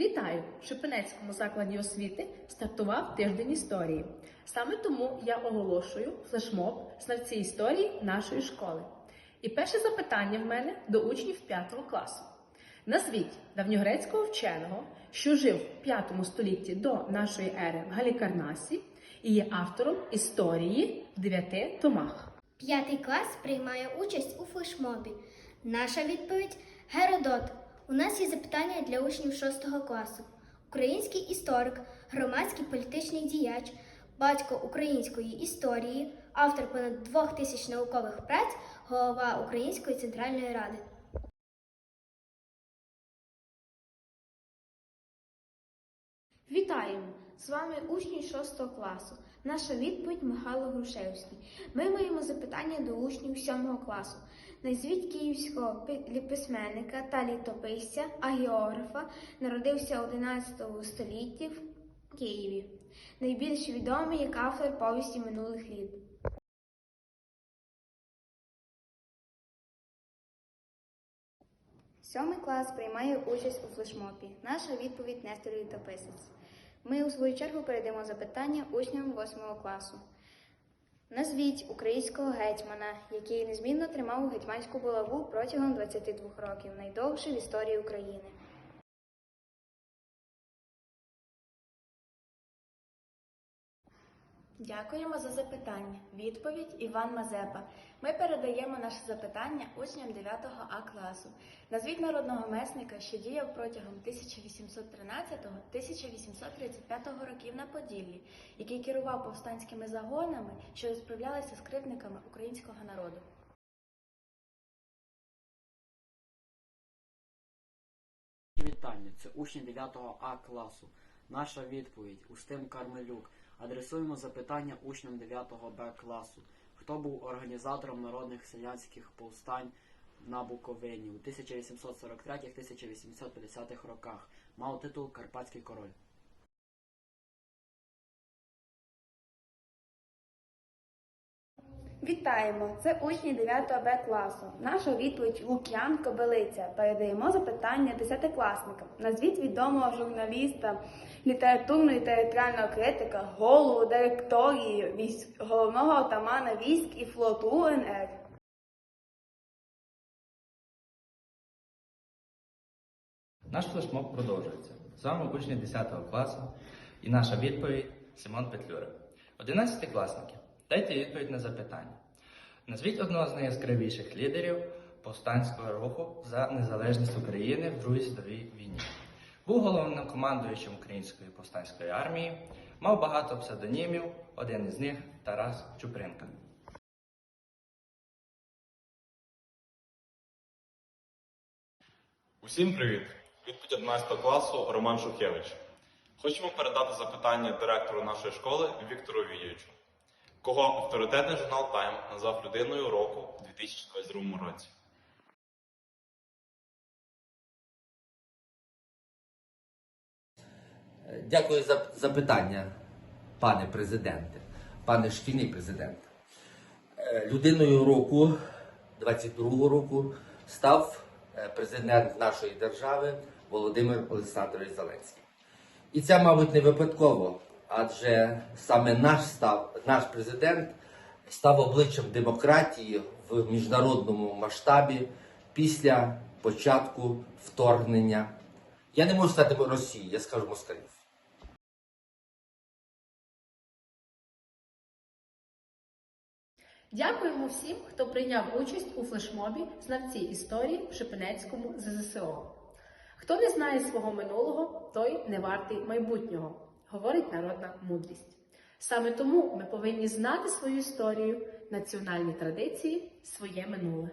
Вітаю! В Шепенецькому закладі освіти стартував тиждень історії. Саме тому я оголошую флешмоб знавці історії нашої школи. І перше запитання в мене до учнів 5 класу. Назвіть давньогрецького вченого, що жив в 5 столітті до нашої ери в Галікарнасі і є автором історії в дев'яти томах. П'ятий клас приймає участь у флешмобі. Наша відповідь Геродот. У нас є запитання для учнів 6 класу. Український історик, громадський політичний діяч, батько української історії, автор понад двох тисяч наукових праць, голова Української центральної ради. Вітаємо! З вами учні 6 класу. Наша відповідь Михайло Грушевський. Ми маємо запитання до учнів 7 класу. Назвіть київського пи- письменника та літописця, а географа, народився 11 столітті в Києві. Найбільш відомий як автор повісті минулих літ. Сьомий клас приймає участь у флешмобі. Наша відповідь Нестор Літописець. Ми у свою чергу перейдемо запитання учням 8 класу. Назвіть українського гетьмана, який незмінно тримав гетьманську булаву протягом 22 років, найдовше в історії України. Дякуємо за запитання. Відповідь Іван Мазепа. Ми передаємо наше запитання учням 9 А класу. Назвіть народного месника, що діяв протягом 1813-1835 років на Поділлі, який керував повстанськими загонами, що розправлялися з кривдниками українського народу. Вітання, це учні 9 А класу. Наша відповідь Устим Кармелюк. Адресуємо запитання учням 9 Б класу. Хто був організатором народних селянських повстань на Буковині у 1843-1850 роках? Мав титул Карпатський король. Вітаємо! Це учні 9 Б класу. Наша відповідь Лук'ян Кобилиця. Передаємо запитання десятикласникам. Назвіть відомого журналіста, літературного і театрального критика, голову директорії військ, головного отамана військ і флоту УНР. Наш флешмоб продовжується. З вами учні 10 класу і наша відповідь Симон Петлюра. 11 класники, дайте відповідь на запитання. Назвіть одного з найяскравіших лідерів повстанського руху за незалежність України в Другій світовій війні. Був головнокомандуючим Української повстанської армії, мав багато псевдонімів, один із них Тарас Чупринка. Усім привіт! Відповідь 11 класу Роман Шухевич. Хочемо передати запитання директору нашої школи Віктору Вієвичу. Кого авторитетний журнал Тайм назвав людиною року у 2022 році? Дякую за запитання, пане президенте, пане шкільний президент. Е, Людиною року 22-го року став е, президент нашої держави Володимир Олександрович Зеленський. І це, мабуть, не випадково, адже саме наш став, наш президент став обличчям демократії в міжнародному масштабі після початку вторгнення. Я не можу сказати Росії, я скажу москалів. Дякуємо всім, хто прийняв участь у флешмобі знавці історії в Шепенецькому ЗЗСО. Хто не знає свого минулого, той не вартий майбутнього, говорить народна мудрість. Саме тому ми повинні знати свою історію, національні традиції, своє минуле.